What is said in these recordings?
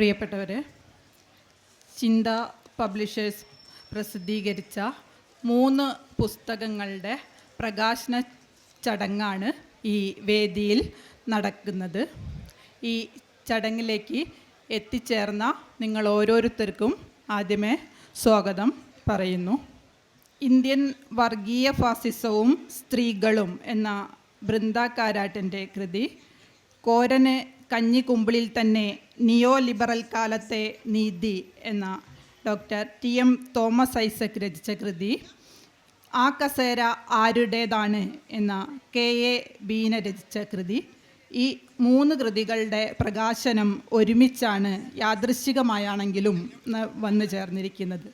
പ്രിയപ്പെട്ടവരെ ചിന്ത പബ്ലിഷേഴ്സ് പ്രസിദ്ധീകരിച്ച മൂന്ന് പുസ്തകങ്ങളുടെ പ്രകാശന ചടങ്ങാണ് ഈ വേദിയിൽ നടക്കുന്നത്. ഈ ചടങ്ങിലേക്ക് എത്തിച്ചേർന്ന നിങ്ങൾ ഓരോരുത്തർക്കും ആദ്യമേ സ്വാഗതം പറയുന്നു. ഇന്ത്യൻ വർഗീയ ഫാസിസവും സ്ത്രീകളും എന്ന ബൃന്ദ കാരാട്ടിന്റെ കൃതി കോരന് കഞ്ഞിക്കുമ്പിളിൽ തന്നെ നിയോ ലിബറൽ കാലത്തെ നീതി എന്ന doctor T M Thomas Isaac രചിച്ച കൃതി ആ കസേര ആരുടേതാണ് എന്ന കെ എ ബീന രചിച്ച കൃതി ഈ മൂന്ന് കൃതികളുടെ പ്രകാശനം ഒരുമിച്ചാണ് യാദൃശികമായാണെങ്കിലും വന്നു ചേർന്നിരിക്കുന്നത്.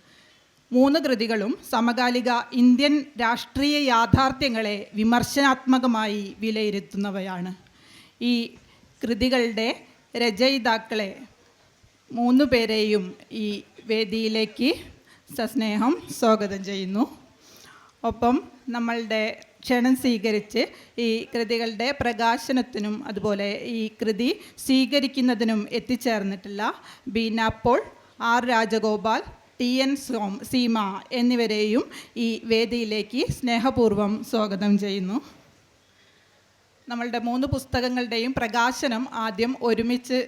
മൂന്ന് കൃതികളും സമകാലിക ഇന്ത്യൻ രാഷ്ട്രീയ യാഥാർത്ഥ്യങ്ങളെ വിമർശനാത്മകമായി വിലയിരുത്തുന്നവയാണ്. ഈ കൃതികളുടെ രചയിതാക്കളെ മൂന്ന് പേരെയും ഈ വേദിയിലേക്ക് സസ്നേഹം സ്വാഗതം ചെയ്യുന്നു. ഒപ്പം നമ്മളുടെ ക്ഷണം സ്വീകരിച്ച് ഈ കൃതികളുടെ പ്രകാശനത്തിനും അതുപോലെ ഈ കൃതി സ്വീകരിക്കുന്നതിനും എത്തിച്ചേർന്നിട്ടുള്ള Beena Paul R Rajagopal T N സോം സീമ എന്നിവരെയും ഈ വേദിയിലേക്ക് സ്നേഹപൂർവം സ്വാഗതം ചെയ്യുന്നു. നമ്മളുടെ മൂന്ന് പുസ്തകങ്ങളുടെയും പ്രകാശനം ആദ്യം ഒരുമിച്ച്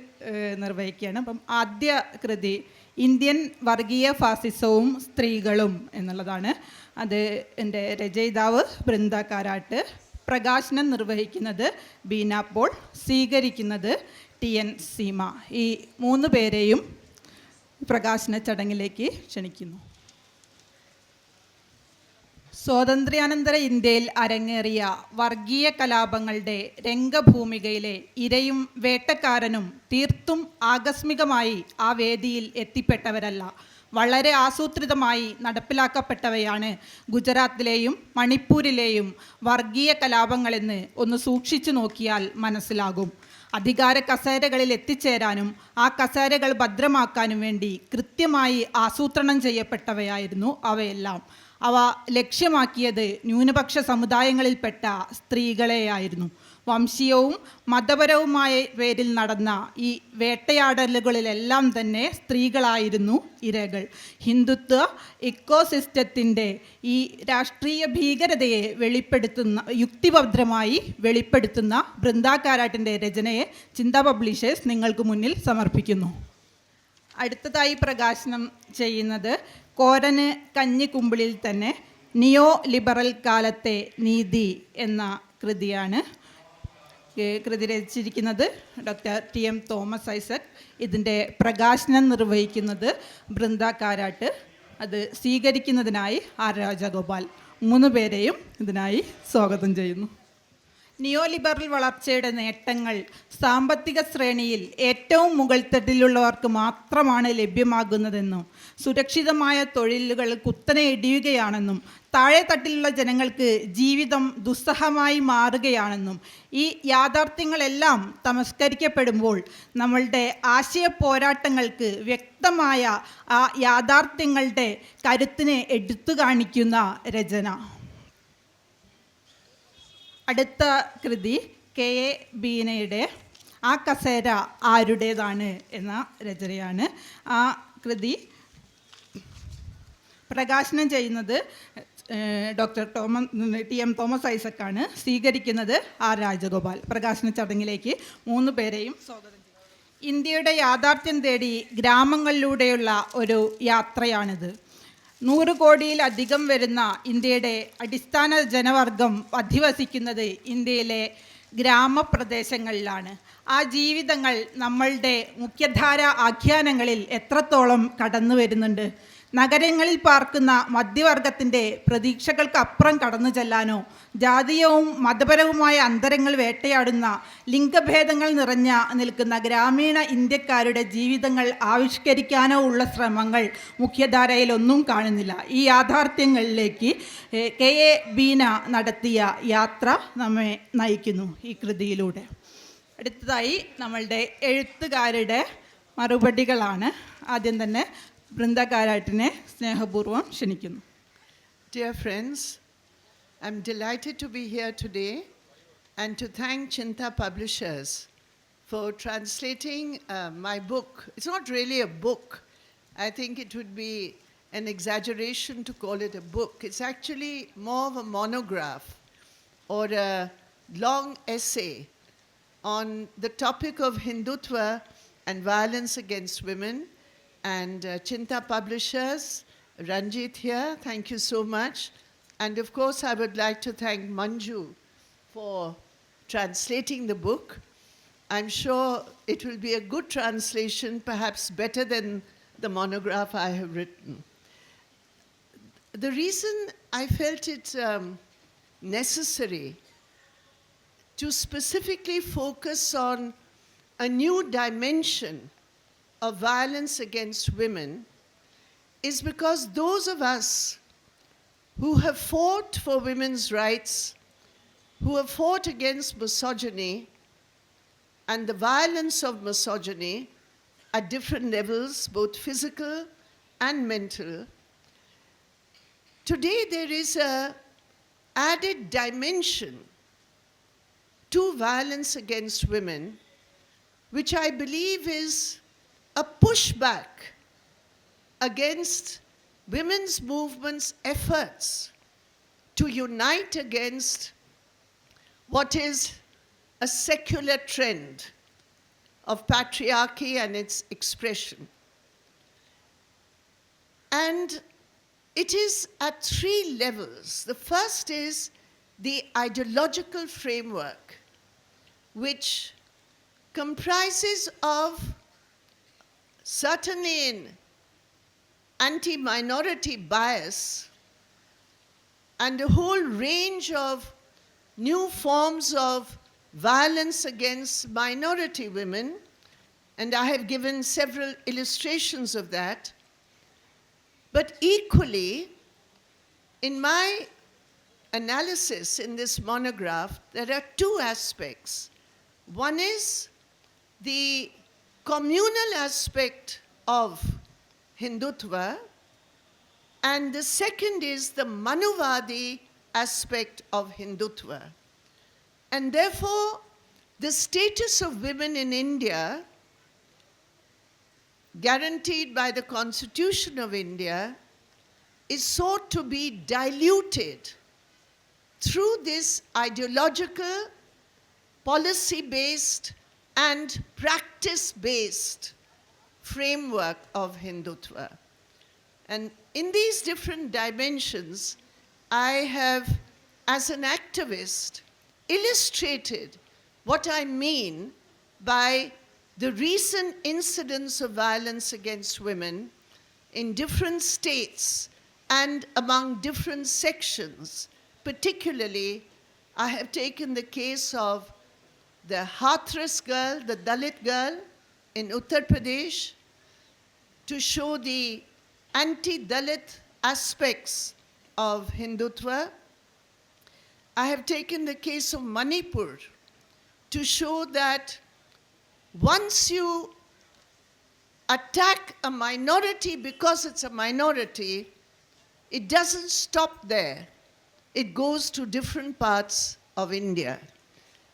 നിർവഹിക്കുകയാണ്. അപ്പം ആദ്യ കൃതി ഇന്ത്യൻ വർഗീയ ഫാസിസവും സ്ത്രീകളും എന്നുള്ളതാണ്. അത് എന്റെ രചയിതാവ് ബൃന്ദ കാരാട്ട്. പ്രകാശനം നിർവഹിക്കുന്നത് ബീന പോൾ സ്വീകരിക്കുന്നത് ടി എൻ സീമ. ഈ മൂന്ന് പേരെയും പ്രകാശന ചടങ്ങിലേക്ക് ക്ഷണിക്കുന്നു. സ്വാതന്ത്ര്യാനന്തര ഇന്ത്യയിൽ അരങ്ങേറിയ വർഗീയ കലാപങ്ങളുടെ രംഗഭൂമികയിലെ ഇരയും വേട്ടക്കാരനും തീർത്തും ആകസ്മികമായി ആ വേദിയിൽ എത്തിപ്പെട്ടവരല്ല. വളരെ ആസൂത്രിതമായി നടപ്പിലാക്കപ്പെട്ടവയാണ് ഗുജറാത്തിലെയും മണിപ്പൂരിലെയും വർഗീയ കലാപങ്ങളെന്ന് ഒന്ന് സൂക്ഷിച്ചു നോക്കിയാൽ മനസ്സിലാകും. അധികാര കസേരകളിൽ എത്തിച്ചേരാനും ആ കസേരകൾ ഭദ്രമാക്കാനും വേണ്ടി കൃത്യമായി ആസൂത്രണം ചെയ്യപ്പെട്ടവയായിരുന്നു അവയെല്ലാം. അവ ലക്ഷ്യമാക്കിയത് ന്യൂനപക്ഷ സമുദായങ്ങളിൽപ്പെട്ട സ്ത്രീകളെയായിരുന്നു. വംശീയവും മതപരവുമായ പേരിൽ നടന്ന ഈ വേട്ടയാടലുകളിലെല്ലാം തന്നെ സ്ത്രീകളായിരുന്നു ഇരകൾ. ഹിന്ദുത്വ ഇക്കോസിസ്റ്റത്തിന്റെ ഈ രാഷ്ട്രീയ ഭീകരതയെ വെളിപ്പെടുത്തുന്ന യുക്തിഭദ്രമായി വെളിപ്പെടുത്തുന്ന ബൃന്ദാക്കാരാട്ടിന്റെ രചനയെ ചിന്ത പബ്ലിഷേഴ്സ് നിങ്ങൾക്ക് മുന്നിൽ സമർപ്പിക്കുന്നു. അടുത്തതായി പ്രകാശനം ചെയ്യുന്നത് കോരന് കഞ്ഞിക്കുമ്പിളിൽ തന്നെ നിയോ ലിബറൽ കാലത്തെ നീതി എന്ന കൃതിയാണ് കൃതി രചിച്ചിരിക്കുന്നത് doctor T M Thomas Isaac. ഇതിന്റെ പ്രകാശനം നിർവഹിക്കുന്നത് ബൃന്ദ കാരാട്ട്. അത് സ്വീകരിക്കുന്നതിനായി ആർ രാജഗോപാൽ. മൂന്ന് പേരെയും ഇതിനായി സ്വാഗതം ചെയ്യുന്നു. നിയോ ലിബറൽ വളർച്ചയുടെ നേട്ടങ്ങൾ സാമ്പത്തിക ശ്രേണിയിൽ ഏറ്റവും മുകൾത്തട്ടിലുള്ളവർക്ക് മാത്രമാണ് ലഭ്യമാകുന്നതെന്നും സുരക്ഷിതമായ തൊഴിലുകൾ കുത്തനെ ഇടിയുകയാണെന്നും താഴെ തട്ടിലുള്ള ജനങ്ങൾക്ക് ജീവിതം ദുസ്സഹമായി മാറുകയാണെന്നും ഈ യാഥാർത്ഥ്യങ്ങളെല്ലാം തമസ്കരിക്കപ്പെടുമ്പോൾ നമ്മളുടെ ആശയ പോരാട്ടങ്ങൾക്ക് വ്യക്തമായ ആ യാഥാർത്ഥ്യങ്ങളുടെ കരുത്തിനെ എടുത്തു കാണിക്കുന്ന രചന. അടുത്ത കൃതി കെ എ ബീനയുടെ ആ കസേര ആരുടേതാണ് എന്ന രചനയാണ്. ആ കൃതി പ്രകാശനം ചെയ്യുന്നത് doctor Thomas T M Thomas ഐസക്കാണ്. സ്വീകരിക്കുന്നത് ആർ രാജഗോപാൽ. പ്രകാശന ചടങ്ങിലേക്ക് മൂന്ന് പേരെയും സ്വാഗതം ഇന്ത്യയുടെ യാഥാർത്ഥ്യം തേടി ഗ്രാമങ്ങളിലൂടെയുള്ള ഒരു യാത്രയാണിത്. നൂറ് കോടിയിലധികം വരുന്ന ഇന്ത്യയുടെ അടിസ്ഥാന ജനവർഗം അധിവസിക്കുന്നത് ഇന്ത്യയിലെ ഗ്രാമപ്രദേശങ്ങളിലാണ്. ആ ജീവിതങ്ങൾ നമ്മളുടെ മുഖ്യധാര ആഖ്യാനങ്ങളിൽ എത്രത്തോളം കടന്നു വരുന്നുണ്ട് നഗരങ്ങളിൽ പാർക്കുന്ന മധ്യവർഗത്തിന്റെ പ്രതീക്ഷകൾക്കപ്പുറം കടന്നു ചെല്ലാനോ ജാതീയവും മതപരവുമായ അന്തരങ്ങൾ വേട്ടയാടുന്ന ലിംഗഭേദങ്ങൾ നിറഞ്ഞ നിൽക്കുന്ന ഗ്രാമീണ ഇന്ത്യക്കാരുടെ ജീവിതങ്ങൾ ആവിഷ്കരിക്കാനോ ഉള്ള ശ്രമങ്ങൾ മുഖ്യധാരയിലൊന്നും കാണുന്നില്ല. ഈ യാഥാർത്ഥ്യങ്ങളിലേക്ക് കെ. എ. ബീന നടത്തിയ യാത്ര നമ്മെ നയിക്കുന്നു ഈ കൃതിയിലൂടെ. അടുത്തതായി നമ്മളുടെ എഴുത്തുകാരുടെ മറുപടികളാണ്. ആദ്യം തന്നെ ബൃന്ദകാരാട്ടിനെ സ്നേഹപൂർവ്വം ക്ഷണിക്കുന്നു Dear friends, I'm delighted to be here today and to thank Chinta Publishers for translating uh, my book. It's not really a book. I think it would be an exaggeration to call it a book. It's actually more of a monograph or a long essay on the topic of Hindutva and violence against women. and uh, Chinta Publishers, Ranjit here, thank you so much. And of course, I would like to thank Manju for translating the book. I'm sure it will be a good translation, perhaps better than the monograph I have written. The reason I felt it um, necessary to specifically focus on a new dimension of violence against women is because those of us who have fought for women's rights, who have fought against misogyny and the violence of misogyny at different levels, both physical and mental, today there is a added dimension to violence against women, which I believe is a pushback against women's movement's efforts to unite against what is a secular trend of patriarchy and its expression. And it is at three levels. The first is the ideological framework, which comprises of certainly in anti minority bias and a whole range of new forms of violence against minority women. And I have given several illustrations of that. But equally, in my analysis in this monograph, there are two aspects. One is the communal aspect of Hindutva, and the second is the Manuvadi aspect of Hindutva. And therefore, the status of women in India, guaranteed by the Constitution of India, is sought to be diluted through this ideological, policy based, and practice based framework of Hindutva. And in these different dimensions, I have, as an activist, illustrated what I mean by the recent incidents of violence against women in different states and among different sections. Particularly, I have taken the case of the Hathras girl, the Dalit girl in Uttar Pradesh, to show the anti Dalit aspects of Hindutva. I have taken the case of Manipur to show that once you attack a minority because it's a minority, it doesn't stop there. It goes to different parts of India.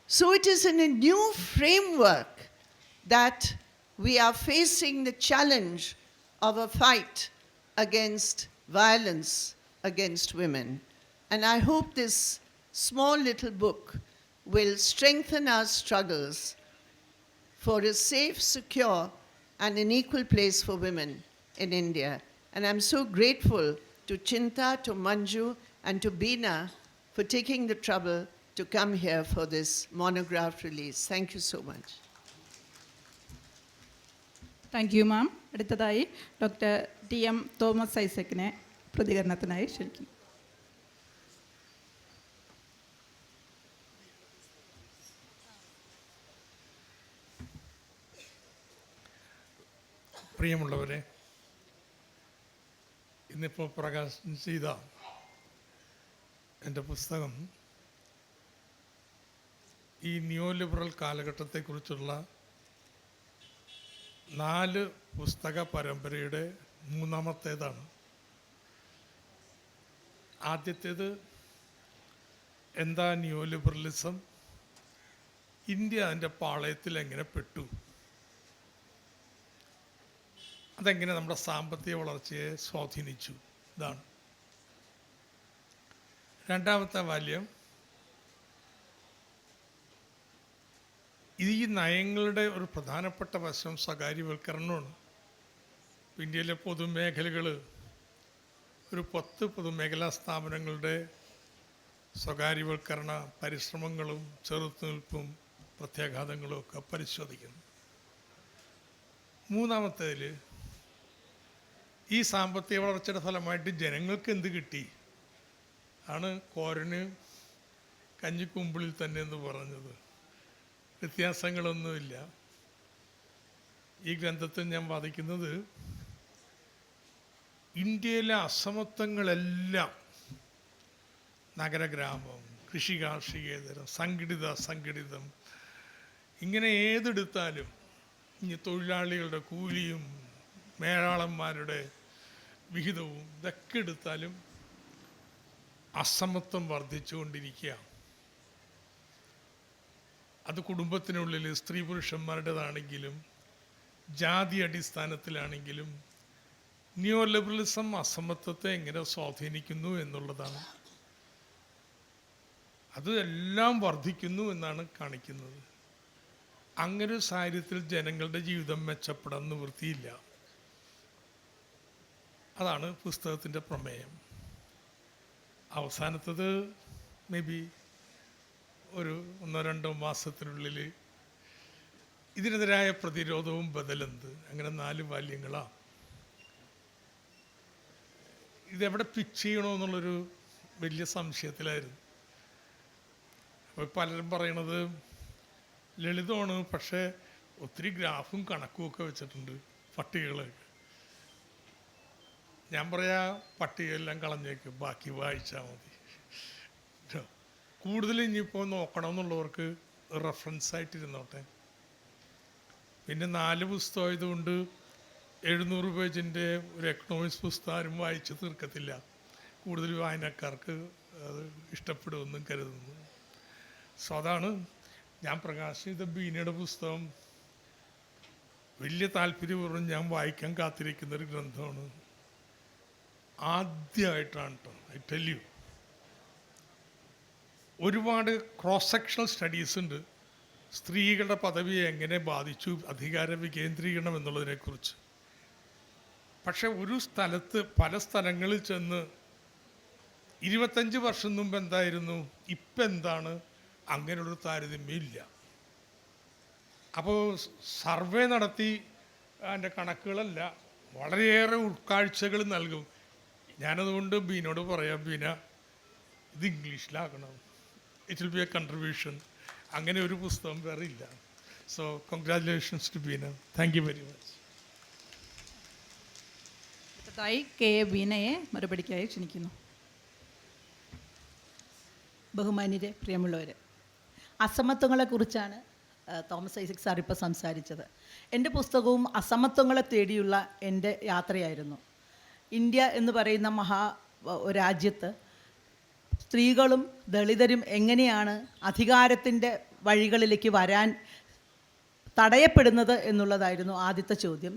So it is in a new framework that we are facing the challenge of a fight against violence against women. And I hope this small little book will strengthen our struggles for a safe, secure, and an equal place for women in India. And I'm so grateful to Chinta, to Manju, and to Bina for taking the trouble to come here for this monograph release. Thank you so much. Thank you ma'am അടുത്തതായി doctor T M Thomas ഐസക്കിനെ പ്രതികരണത്തിനായി ക്ഷണിക്കുന്നു പ്രിയമുള്ളവരെ ഇന്നിപ്പോൾ പ്രകാശനം ചെയ്ത എന്റെ പുസ്തകം ഈ ന്യൂ ലിബറൽ കാലഘട്ടത്തെക്കുറിച്ചുള്ള നാല് പുസ്തക പരമ്പരയുടെ മൂന്നാമത്തേതാണ്. ആദ്യത്തേത് എന്താ ന്യൂ ലിബറലിസം ഇന്ത്യ അതിന്റെ പാളയത്തിൽ എങ്ങനെ പെട്ടു? അതെങ്ങനെ നമ്മുടെ സാമ്പത്തിക വളർച്ചയെ സ്വാധീനിച്ചു? ഇതാണ്. രണ്ടാമത്തെ വാല്യം ഇത് ഈ നയങ്ങളുടെ ഒരു പ്രധാനപ്പെട്ട വശം സ്വകാര്യവൽക്കരണമാണ് ഇന്ത്യയിലെ പൊതുമേഖലകൾ ഒരു പത്ത് പൊതുമേഖലാ സ്ഥാപനങ്ങളുടെ സ്വകാര്യവൽക്കരണ പരിശ്രമങ്ങളും ചെറുത്തുനിൽപ്പും പ്രത്യാഘാതങ്ങളും ഒക്കെ പരിശോധിക്കുന്നു. മൂന്നാമത്തേതിൽ ഈ സാമ്പത്തിക വളർച്ചയുടെ ഫലമായിട്ട് ജനങ്ങൾക്ക് എന്ത് കിട്ടി? ആണ് കോരന് കഞ്ഞിക്കുമ്പിളിൽ തന്നെ എന്ന് പറഞ്ഞത്. വ്യത്യാസങ്ങളൊന്നുമില്ല. ഈ ഗ്രന്ഥത്തിൽ ഞാൻ വാദിക്കുന്നത് ഇന്ത്യയിലെ അസമത്വങ്ങളെല്ലാം നഗരഗ്രാമം കൃഷി കാർഷികേതരം സംഘടിത അസംഘടിതം ഇങ്ങനെ ഏതെടുത്താലും ഇനി തൊഴിലാളികളുടെ കൂലിയും മേളാളന്മാരുടെ വിഹിതവും ഇതൊക്കെ എടുത്താലും അസമത്വം വർദ്ധിച്ചുകൊണ്ടിരിക്കുകയാണ്. അത് കുടുംബത്തിനുള്ളിൽ സ്ത്രീ പുരുഷന്മാരുടേതാണെങ്കിലും ജാതി അടിസ്ഥാനത്തിലാണെങ്കിലും ന്യൂ ലിബറലിസം അസമത്വത്തെ എങ്ങനെ സ്വാധീനിക്കുന്നു എന്നുള്ളതാണ്. അത് എല്ലാം വർദ്ധിക്കുന്നു എന്നാണ് കാണിക്കുന്നത്. അങ്ങനെ സാഹചര്യത്തിൽ ജനങ്ങളുടെ ജീവിതം മെച്ചപ്പെടാൻ നിവൃത്തിയില്ല. അതാണ് പുസ്തകത്തിന്റെ പ്രമേയം. അവസാനത്തത് മേ ബി ഒരു ഒന്നോ രണ്ടോ മാസത്തിനുള്ളിൽ ഇതിനെതിരായ പ്രതിരോധവും ബദലെന്ത്? അങ്ങനെ നാല് ബാല്യങ്ങളാണ് ഇതെവിടെ പിച്ച് ചെയ്യണമെന്നുള്ളൊരു വലിയ സംശയത്തിലായിരുന്നു. അപ്പോൾ പലരും പറയണത് ലളിതമാണ് പക്ഷേ ഒത്തിരി ഗ്രാഫും കണക്കും ഒക്കെ വെച്ചിട്ടുണ്ട് പട്ടികകളൊക്കെ. ഞാൻ പറയാ പട്ടികയെല്ലാം കളഞ്ഞേക്ക് ബാക്കി വായിച്ചാൽ മതി. കൂടുതൽ ഇനിയിപ്പോൾ നോക്കണം എന്നുള്ളവർക്ക് റെഫറൻസ് ആയിട്ടിരുന്നോട്ടെ. പിന്നെ നാല് പുസ്തകമായതുകൊണ്ട് എഴുന്നൂറ് പേജിന്റെ ഒരു എക്കണോമിക്സ് പുസ്തകം ആരും വായിച്ച് തീർക്കത്തില്ല. കൂടുതൽ വായനക്കാർക്ക് അത് ഇഷ്ടപ്പെടുമെന്നും കരുതുന്നു. സോ അതാണ് ഞാൻ പ്രകാശിത ബീനയുടെ പുസ്തകം. വലിയ താല്പര്യപൂർവം ഞാൻ വായിക്കാൻ കാത്തിരിക്കുന്ന ഒരു ഗ്രന്ഥമാണ്. ആദ്യമായിട്ടാണ് കേട്ടോ ഐ ടെൽ യു ഒരുപാട് ക്രോസ് സെക്ഷണൽ സ്റ്റഡീസ് ഉണ്ട്. സ്ത്രീകളുടെ പദവിയെ എങ്ങനെ ബാധിച്ചു അധികാര വികേന്ദ്രീകരണം എന്നുള്ളതിനെക്കുറിച്ച് പക്ഷെ ഒരു സ്ഥലത്ത് പല സ്ഥലങ്ങളിൽ ചെന്ന് ഇരുപത്തഞ്ച് വർഷം മുമ്പ് എന്തായിരുന്നു ഇപ്പം എന്താണ് അങ്ങനെയുള്ളൊരു താരതമ്യം ഇല്ല. അപ്പോൾ സർവേ നടത്തി അതിന്റെ കണക്കുകളല്ല വളരെയേറെ ഉൾക്കാഴ്ചകൾ നൽകും. ഞാനതുകൊണ്ട് ബീനോട് പറയാം ബീന ഇത് ഇംഗ്ലീഷിലാക്കണം it will be a contribution അങ്ങനെ ഒരു പുസ്തകം വേറെ ഇല്ല. So congratulations to Beena thank you very much അടുത്തതായി കെ എ ബീനയെ മറുപടിക്കായി ക്ഷണിക്കുന്നു. ബഹുമാന്യരെ പ്രിയമുള്ളവരെ അസമത്വങ്ങളെക്കുറിച്ചാണ് തോമസ് ഐസക് സാർ ഇപ്പോൾ സംസാരിച്ചത്. എന്റെ പുസ്തകവും അസമത്വങ്ങളെ തേടിയുള്ള എന്റെ യാത്രയായിരുന്നു. ഇന്ത്യ എന്ന് പറയുന്ന മഹാ രാജ്യത്ത് സ്ത്രീകളും ദളിതരും എങ്ങനെയാണ് അധികാരത്തിന്റെ വഴികളിലേക്ക് വരാൻ തടയപ്പെടുന്നത് എന്നുള്ളതായിരുന്നു ആദ്യത്തെ ചോദ്യം.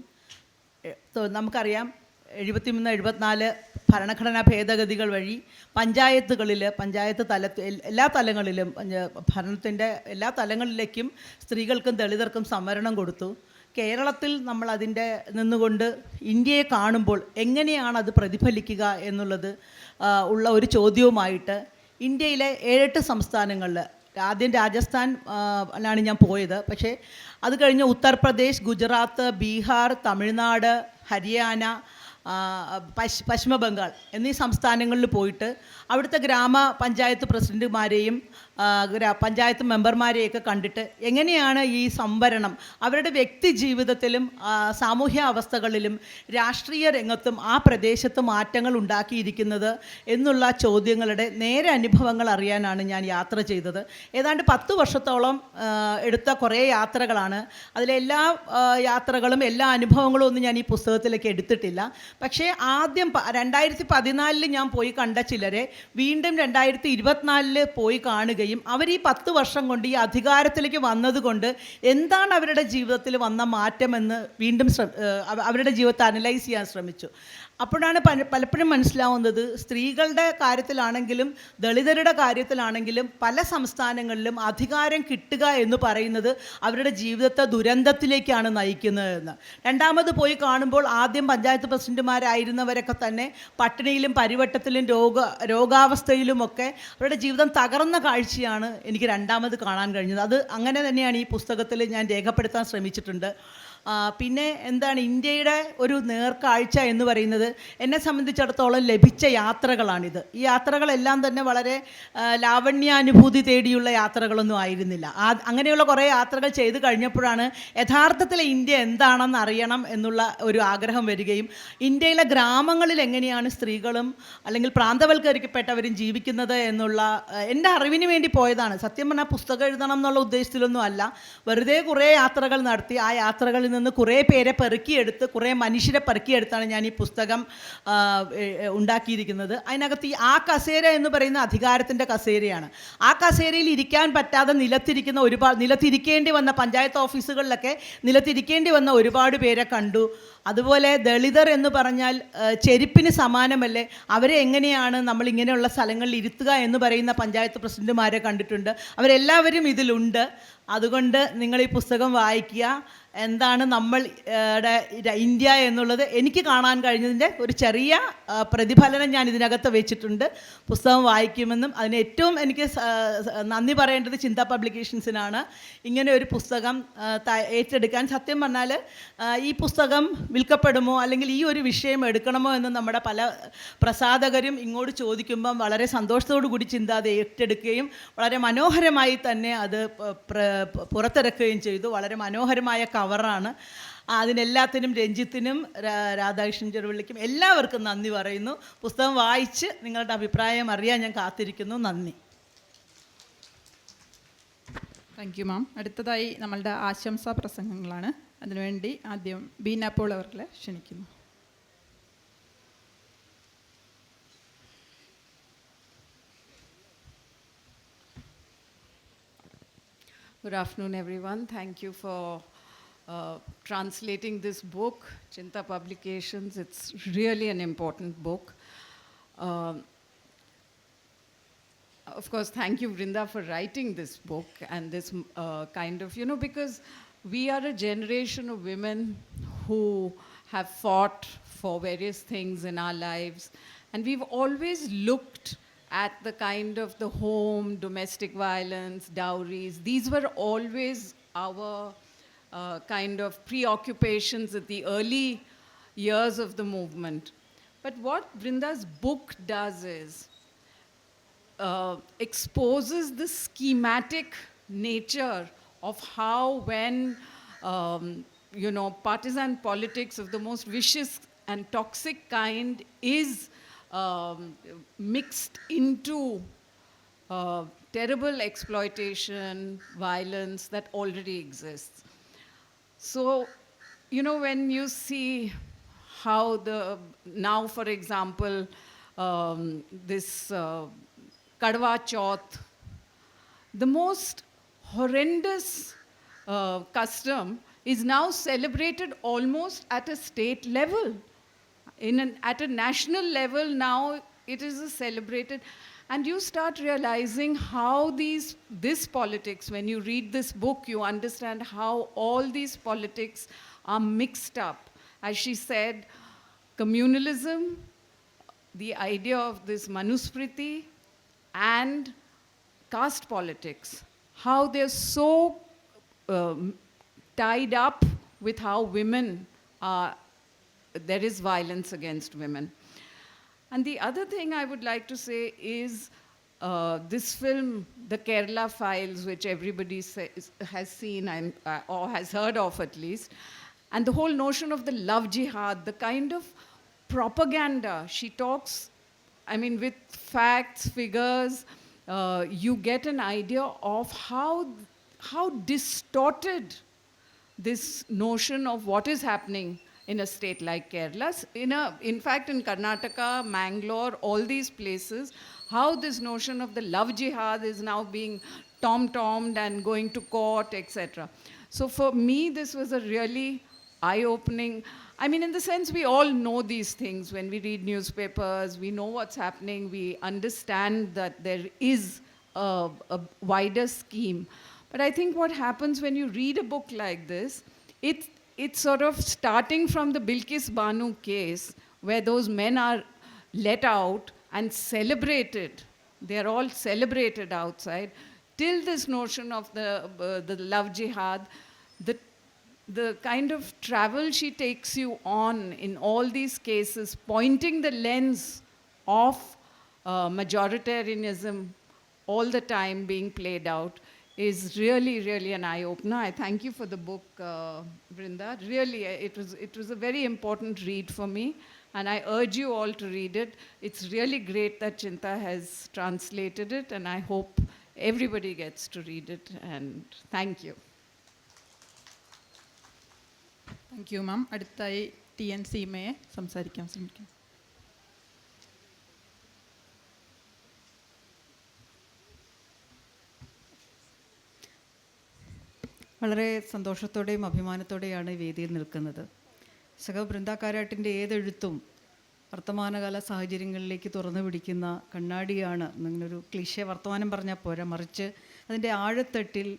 നമുക്കറിയാം എഴുപത്തി നമുക്കറിയാം എഴുപത്തിമൂന്ന് എഴുപത്തിനാല് ഭരണഘടനാ ഭേദഗതികൾ വഴി പഞ്ചായത്തുകളിൽ പഞ്ചായത്ത് തലത്തിൽ എല്ലാ തലങ്ങളിലും ഭരണത്തിന്റെ എല്ലാ തലങ്ങളിലേക്കും സ്ത്രീകൾക്കും ദളിതർക്കും സംവരണം കൊടുത്തു. കേരളത്തിൽ നമ്മൾ അതിന്റെ നിന്നുകൊണ്ട് ഇന്ത്യയെ കാണുമ്പോൾ എങ്ങനെയാണ് അത് പ്രതിഫലിക്കുക എന്നുള്ളത് ഉള്ള ഒരു ചോദ്യവുമായിട്ട് ഇന്ത്യയിലെ ഏഴെട്ട് സംസ്ഥാനങ്ങളിൽ ആദ്യം രാജസ്ഥാൻ ആണ് ഞാൻ പോയത്. പക്ഷേ അത് കഴിഞ്ഞ് ഉത്തർപ്രദേശ് ഗുജറാത്ത് ബീഹാർ തമിഴ്നാട് ഹരിയാന പശ് പശ്ചിമ ബംഗാൾ എന്നീ സംസ്ഥാനങ്ങളിൽ പോയിട്ട് അവിടുത്തെ ഗ്രാമ പഞ്ചായത്ത് ഗ്രാ- പഞ്ചായത്ത് മെമ്പർമാരെയൊക്കെ കണ്ടിട്ട് എങ്ങനെയാണ് ഈ സംവരണം? അവരുടെ വ്യക്തി ജീവിതത്തിലും സാമൂഹ്യ അവസ്ഥകളിലും രാഷ്ട്രീയ രംഗത്തും ആ പ്രദേശത്ത് മാറ്റങ്ങൾ ഉണ്ടാക്കിയിരിക്കുന്നത് എന്നുള്ള ചോദ്യങ്ങളുടെ നേരെ അനുഭവങ്ങൾ അറിയാനാണ് ഞാൻ യാത്ര ചെയ്തത്. ഏതാണ്ട് പത്ത് വർഷത്തോളം എടുത്ത കുറേ യാത്രകളാണ്. അതിലെല്ലാ യാത്രകളും എല്ലാ അനുഭവങ്ങളും ഒന്നും ഞാൻ ഈ പുസ്തകത്തിലേക്ക് എടുത്തിട്ടില്ല. പക്ഷേ ആദ്യം രണ്ടായിരത്തി പതിനാലിൽ ഞാൻ പോയി കണ്ട ചിലരെ വീണ്ടും രണ്ടായിരത്തി ഇരുപത്തിനാലിൽ പോയി കാണുകയും വരികയും അവർ ഈ പത്ത് വർഷം കൊണ്ട് ഈ അധികാരത്തിലേക്ക് വന്നതുകൊണ്ട് എന്താണ് അവരുടെ ജീവിതത്തിൽ വന്ന മാറ്റമെന്ന് വീണ്ടും അവരുടെ ജീവിതത്തെ അനലൈസ് ചെയ്യാൻ ശ്രമിച്ചു. അപ്പോഴാണ് പല പലപ്പോഴും മനസ്സിലാവുന്നത് സ്ത്രീകളുടെ കാര്യത്തിലാണെങ്കിലും ദളിതരുടെ കാര്യത്തിലാണെങ്കിലും പല സംസ്ഥാനങ്ങളിലും അധികാരം കിട്ടുക എന്ന് പറയുന്നത് അവരുടെ ജീവിതത്തെ ദുരന്തത്തിലേക്കാണ് നയിക്കുന്നതെന്ന്. രണ്ടാമത് പോയി കാണുമ്പോൾ ആദ്യം പഞ്ചായത്ത് പ്രസിഡന്റുമാരായിരുന്നവരൊക്കെ തന്നെ പട്ടിണിയിലും പരിവട്ടത്തിലും രോഗ രോഗാവസ്ഥയിലുമൊക്കെ അവരുടെ ജീവിതം തകർന്ന കാഴ്ചയാണ് എനിക്ക് രണ്ടാമത് കാണാൻ കഴിഞ്ഞത്. അത് അങ്ങനെ തന്നെയാണ് ഈ പുസ്തകത്തിൽ ഞാൻ രേഖപ്പെടുത്താൻ ശ്രമിച്ചിട്ടുണ്ട്. പിന്നെ എന്താണ് ഇന്ത്യയുടെ ഒരു നേർക്കാഴ്ച എന്ന് പറയുന്നത് എന്നെ സംബന്ധിച്ചിടത്തോളം ലഭിച്ച യാത്രകളാണിത്. ഈ യാത്രകളെല്ലാം തന്നെ വളരെ ലാവണ്യാനുഭൂതി തേടിയുള്ള യാത്രകളൊന്നും ആയിരുന്നില്ല. അങ്ങനെയുള്ള കുറേ യാത്രകൾ ചെയ്ത് കഴിഞ്ഞപ്പോഴാണ് യഥാർത്ഥത്തിൽ ഇന്ത്യ എന്താണെന്ന് അറിയണം എന്നുള്ള ഒരു ആഗ്രഹം വരികയും ഇന്ത്യയിലെ ഗ്രാമങ്ങളിൽ എങ്ങനെയാണ് സ്ത്രീകളും അല്ലെങ്കിൽ പ്രാന്തവൽക്കരിക്കപ്പെട്ടവരും ജീവിക്കുന്നത് എന്നുള്ള എന്റെ അറിവിന് വേണ്ടി പോയതാണ്. സത്യം പറഞ്ഞാൽ പുസ്തകം എഴുതണം എന്നുള്ള ഉദ്ദേശത്തിലൊന്നും അല്ല. വെറുതെ കുറേ യാത്രകൾ നടത്തി ആ യാത്രകളിൽ നിന്ന് കുറേ പേരെ പെറുക്കിയെടുത്ത് കുറേ മനുഷ്യരെ പെറുക്കിയെടുത്താണ് ഞാൻ ഈ പുസ്തകം ഉണ്ടാക്കിയിരിക്കുന്നത്. അതിനകത്ത് ഈ ആ കസേര എന്ന് പറയുന്ന അധികാരത്തിന്റെ കസേരയാണ്. ആ കസേരയിൽ ഇരിക്കാൻ പറ്റാതെ നിലത്തിരിക്കുന്ന ഒരുപാട് നിലത്തിരിക്കേണ്ടി വന്ന പഞ്ചായത്ത് ഓഫീസുകളിലൊക്കെ നിലത്തിരിക്കേണ്ടി വന്ന ഒരുപാട് പേരെ കണ്ടു. അതുപോലെ ദളിതർ എന്ന് പറഞ്ഞാൽ ചെരുപ്പിന് സമാനമല്ലേ? അവരെ എങ്ങനെയാണ് നമ്മൾ ഇങ്ങനെയുള്ള സ്ഥലങ്ങളിൽ ഇരുത്തുക എന്ന് പറയുന്ന പഞ്ചായത്ത് പ്രസിഡന്റുമാരെ കണ്ടിട്ടുണ്ട്. അവരെല്ലാവരും ഇതിലുണ്ട്. അതുകൊണ്ട് നിങ്ങൾ ഈ പുസ്തകം വായിക്കുക. എന്താണ് നമ്മൾ ഇന്ത്യ എന്നുള്ളത് എനിക്ക് കാണാൻ കഴിഞ്ഞതിന്റെ ഒരു ചെറിയ പ്രതിഫലനം ഞാൻ ഇതിനകത്ത് വെച്ചിട്ടുണ്ട്. പുസ്തകം വായിക്കുമെന്നും അതിന് ഏറ്റവും എനിക്ക് നന്ദി പറയേണ്ടത് ചിന്ത പബ്ലിക്കേഷൻസിനാണ്. ഇങ്ങനെ ഒരു പുസ്തകം ഏറ്റെടുക്കാൻ സത്യം പറഞ്ഞാൽ ഈ പുസ്തകം വിൽക്കപ്പെടുമോ അല്ലെങ്കിൽ ഈ ഒരു വിഷയം എടുക്കണമോ എന്ന് നമ്മുടെ പല പ്രസാധകരും ഇങ്ങോട്ട് ചോദിക്കുമ്പം വളരെ സന്തോഷത്തോടു കൂടി ചിന്ത അത് ഏറ്റെടുക്കുകയും വളരെ മനോഹരമായി തന്നെ അത് പുറത്തിറക്കുകയും ചെയ്തു. വളരെ മനോഹരമായ കവറാണ്. അതിനെല്ലാത്തിനും രഞ്ജിത്തിനും രാധാകൃഷ്ണൻ ചെറുവള്ളിക്കും എല്ലാവർക്കും നന്ദി പറയുന്നു. പുസ്തകം വായിച്ച് നിങ്ങളുടെ അഭിപ്രായം അറിയാൻ ഞാൻ കാത്തിരിക്കുന്നു. നന്ദി. താങ്ക് യു മാം അടുത്തതായി നമ്മളുടെ ആശംസാ പ്രസംഗങ്ങളാണ്. അതിനുവേണ്ടി ആദ്യം ബീന പോൾ അവർക്ക് ക്ഷണിക്കുന്നു. Good afternoon, everyone. Thank you for uh, translating this book, Chinta Publications. It's really an important book. Um, of course, thank you, Vrinda, for writing this book and this uh, kind of, you know, because we are a generation of women who have fought for various things in our lives, and we've always looked at the kind of the home, domestic violence, dowries. These were always our uh, kind of preoccupations at the early years of the movement. But what Brinda's book does is, uh, exposes the schematic nature of how when um, you know partisan politics of the most vicious and toxic kind is um, mixed into uh, terrible exploitation violence that already exists so, you know, when you see how the, now, for example, um, this uh, Kadwa Chauth, the most horrendous uh, custom is now celebrated almost at a state level. In an, at a national level, now it is celebrated. And you start realizing how these, this politics, when you read this book, you understand how all these politics are mixed up. As she said, communalism, the idea of this Manusmriti, and caste politics, how they're so um, tied up with how women are, there is violence against women. And the other thing I would like to say is uh, this film, The Kerala Files, which everybody says, has seen uh, or has heard of at least, and the whole notion of the love jihad, the kind of propaganda she talks, I mean, with facts, figures, uh, you get an idea of how, how distorted this notion of what is happening in a state like Kerala. In, a, in fact, in Karnataka, Mangalore, all these places, how this notion of the love jihad is now being tom tommed and going to court, etc. So for me, this was a really eye opening. I mean, in the sense, we all know these things when we read newspapers, we know what's happening, we understand that there is a, a wider scheme. But I think what happens when you read a book like this, it, it's sort of starting from the Bilkis Banu case, where those men are let out and celebrated. They're all celebrated outside, till this notion of the, uh, the love jihad, the the kind of travel she takes you on in all these cases, pointing the lens of uh, majoritarianism all the time being played out, is really, really an eye opener. I thank you for the book, uh, Brinda. Really, uh, it was, it was a very important read for me, and I urge you all to read it. It's really great that Chinta has translated it, and I hope everybody gets to read it. And thank you. Thank you ma'am അടുത്തായി T N സീമയെ സംസാരിക്കാൻ ശ്രമിക്കാം വളരെ സന്തോഷത്തോടെയും അഭിമാനത്തോടെയാണ് വേദിയിൽ നിൽക്കുന്നത്. സഹ ബൃന്ദാക്കാരാട്ടിന്റെ ഏതെഴുത്തും വർത്തമാനകാല സാഹചര്യങ്ങളിലേക്ക് തുറന്നു പിടിക്കുന്ന കണ്ണാടിയാണ് എന്നൊരു ക്ലിഷേ വർത്തമാനം പറഞ്ഞാൽ പോരാ. മറിച്ച് അതിന്റെ ആഴത്തട്ടിൽ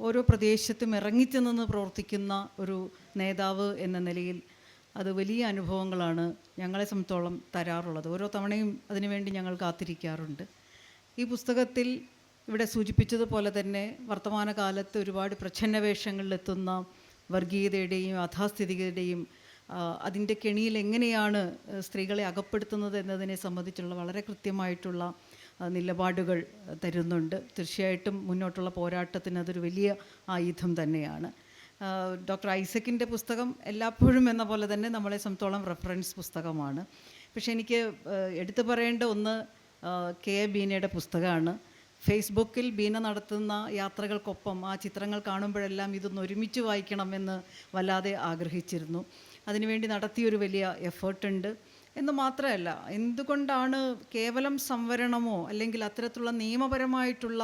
ഓരോ പ്രദേശത്തും ഇറങ്ങിച്ചെന്ന് പ്രവർത്തിക്കുന്ന ഒരു നേതാവ് എന്ന നിലയിൽ അത് വലിയ അനുഭവങ്ങളാണ് ഞങ്ങളെ സംബന്ധിച്ചോളം തരാറുള്ളത്. ഓരോ തവണയും അതിനുവേണ്ടി ഞങ്ങൾ കാത്തിരിക്കാറുണ്ട്. ഈ പുസ്തകത്തിൽ ഇവിടെ സൂചിപ്പിച്ചതുപോലെ തന്നെ വർത്തമാനകാലത്ത് ഒരുപാട് പ്രച്ഛന്നവേഷങ്ങളിലെത്തുന്ന വർഗീയതയുടെയും അധാസ്ഥിതികയുടെയും ആ, അതിന്റെ കെണിയിൽ എങ്ങനെയാണ് സ്ത്രീകളെ അകപ്പെടുത്തുന്നത് എന്നതിനെ സംബന്ധിച്ചുള്ള വളരെ കൃത്യമായിട്ടുള്ള നിലപാടുകൾ തരുന്നുണ്ട്. തീർച്ചയായിട്ടും മുന്നോട്ടുള്ള പോരാട്ടത്തിന് അതൊരു വലിയ ആയുധം തന്നെയാണ്. ഡോക്ടർ ഐസക്കിന്റെ പുസ്തകം എല്ലായ്പ്പോഴും എന്ന പോലെ തന്നെ നമ്മളെ സംബന്ധിച്ചോളം റെഫറൻസ് പുസ്തകമാണ്. പക്ഷേ എനിക്ക് എടുത്തു പറയേണ്ട ഒന്ന് കെ ബീനയുടെ പുസ്തകമാണ്. ഫേസ്ബുക്കിൽ ബീന നടത്തുന്ന യാത്രകൾക്കൊപ്പം ആ ചിത്രങ്ങൾ കാണുമ്പോഴെല്ലാം ഇതൊന്ന് ഒരുമിച്ച് വായിക്കണമെന്ന് വല്ലാതെ ആഗ്രഹിച്ചിരുന്നു. അതിനുവേണ്ടി നടത്തിയൊരു വലിയ എഫേർട്ടുണ്ട്. എന്ന് മാത്രമല്ല എന്തുകൊണ്ടാണ് കേവലം സംവരണമോ അല്ലെങ്കിൽ അത്തരത്തിലുള്ള നിയമപരമായിട്ടുള്ള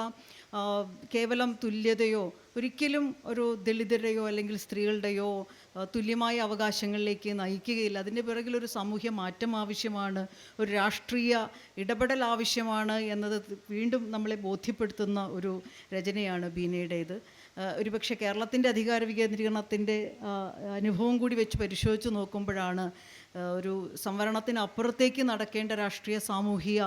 കേവലം തുല്യതയോ ഒരിക്കലും ഒരു ദളിതരെയോ അല്ലെങ്കിൽ സ്ത്രീകളുടെയോ തുല്യമായ അവകാശങ്ങളിലേക്ക് നയിക്കുകയില്ല. അതിന്റെ പിറകിൽ ഒരു സാമൂഹ്യ മാറ്റം ആവശ്യമാണ് ഒരു രാഷ്ട്രീയ ഇടപെടൽ ആവശ്യമാണ് എന്നത് വീണ്ടും നമ്മളെ ബോധ്യപ്പെടുത്തുന്ന ഒരു രചനയാണ് ബീനയുടേത്. ഒരുപക്ഷെ കേരളത്തിന്റെ അധികാര വികേന്ദ്രീകരണത്തിന്റെ അനുഭവം കൂടി വെച്ച് പരിശോധിച്ച് നോക്കുമ്പോഴാണ് ഒരു സംവരണത്തിന് അപ്പുറത്തേക്ക് നടക്കേണ്ട രാഷ്ട്രീയ സാമൂഹിക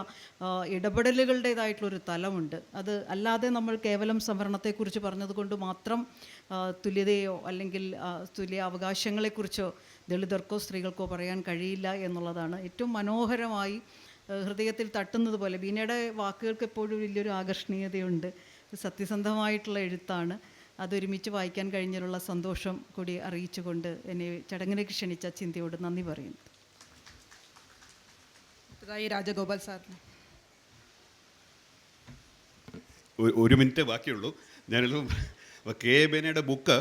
ഇടപെടലുകളുടേതായിട്ടുള്ളൊരു തലമുണ്ട്. അത് അല്ലാതെ നമ്മൾ കേവലം സംവരണത്തെക്കുറിച്ച് പറഞ്ഞതുകൊണ്ട് മാത്രം തുല്യതയോ അല്ലെങ്കിൽ തുല്യ അവകാശങ്ങളെക്കുറിച്ചോ ദളിതർക്കോ സ്ത്രീകൾക്കോ പറയാൻ കഴിയില്ല എന്നുള്ളതാണ് ഏറ്റവും മനോഹരമായി ഹൃദയത്തിൽ തട്ടുന്നത് പോലെ. ബീനയുടെ വാക്കുകൾക്ക് എപ്പോഴും വലിയൊരു ആകർഷണീയതയുണ്ട്. സത്യസന്ധമായിട്ടുള്ള എഴുത്താണ്. അതൊരുമിച്ച് വായിക്കാൻ കഴിഞ്ഞതിലുള്ള സന്തോഷം കൂടി അറിയിച്ചുകൊണ്ട് എന്നെ ചടങ്ങിലേക്ക് ക്ഷണിച്ച ചിന്തയോട് നന്ദി പറയുന്നു. അടുത്തതായി രാജഗോപാൽ സാറിന് ഒരു മിനിറ്റ് ബാക്കിയുള്ളൂ. ഞാനൊരു കെ ബേനയുടെ ബുക്ക്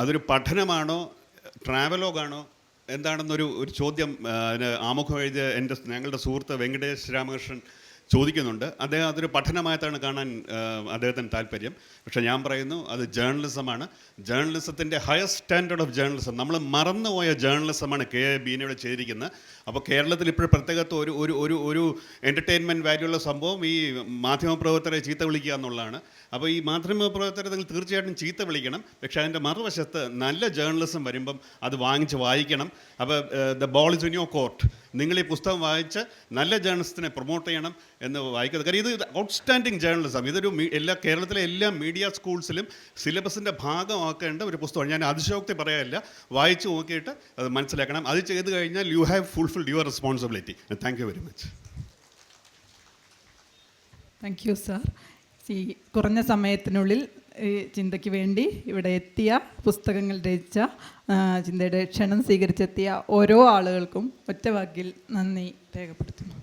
അതൊരു പഠനമാണോ ട്രാവലോഗാണോ? എന്താണെന്നൊരു ഒരു ചോദ്യം അതിന് ആമുഖം എഴുതിയ എന്റെ ഞങ്ങളുടെ സുഹൃത്ത് വെങ്കടേശ് രാമകൃഷ്ണൻ ചോദിക്കുന്നുണ്ട്. അദ്ദേഹം അതൊരു പഠനമായിട്ടാണ് കാണാൻ അദ്ദേഹത്തിന് താല്പര്യം. പക്ഷേ ഞാൻ പറയുന്നു അത് ജേർണലിസമാണ്. ജേർണലിസത്തിന്റെ ഹയർ സ്റ്റാൻഡേർഡ് ഓഫ് ജേർണലിസം. നമ്മൾ മറന്നുപോയ ജേർണലിസമാണ് കെ എ ബീനയുടെ ചെയ്തിരിക്കുന്നത് അപ്പോൾ കേരളത്തിൽ ഇപ്പോൾ പ്രത്യേകത്ത് ഒരു ഒരു ഒരു ഒരു എന്റർടൈൻമെന്റ് വാല്യൂ ഉള്ള സംഭവം ഈ മാധ്യമപ്രവർത്തകരെ ചീത്ത വിളിക്കുക എന്നുള്ളതാണ്. അപ്പോൾ ഈ മാധ്യമ നിങ്ങൾ തീർച്ചയായിട്ടും ചീത്ത വിളിക്കണം. പക്ഷേ അതിന്റെ മറുവശത്ത് നല്ല ജേർണലിസം വരുമ്പം അത് വാങ്ങിച്ച് വായിക്കണം. അപ്പോൾ the ball is in your court നിങ്ങൾ ഈ പുസ്തകം വായിച്ച് നല്ല ജേർണലിസ്റ്റിനെ പ്രൊമോട്ട് ചെയ്യണം എന്ന് വായിക്കുന്നത് കാര്യം ഇത് ഔട്ട്സ്റ്റാൻഡിങ് ജേർണലിസം ഇതൊരു എല്ലാ കേരളത്തിലെ എല്ലാ മീഡിയ സ്കൂൾസിലും സിലബസിന്റെ ഭാഗമാക്കേണ്ട ഒരു പുസ്തകമാണ്. ഞാൻ അതിശോക്തി പറയാനില്ല വായിച്ച് നോക്കിയിട്ട് അത് മനസ്സിലാക്കണം. അത് ചെയ്ത് കഴിഞ്ഞാൽ you have fulfilled your responsibility thank you very much thank you sir ഈ കുറഞ്ഞ സമയത്തിനുള്ളിൽ ഈ ചിന്തയ്ക്ക് വേണ്ടി ഇവിടെ എത്തിയ പുസ്തകങ്ങൾ രചിച്ച ചിന്തയുടെ ക്ഷണം സ്വീകരിച്ചെത്തിയ ഓരോ ആളുകൾക്കും ഒറ്റവാക്കിൽ നന്ദി രേഖപ്പെടുത്തുന്നു.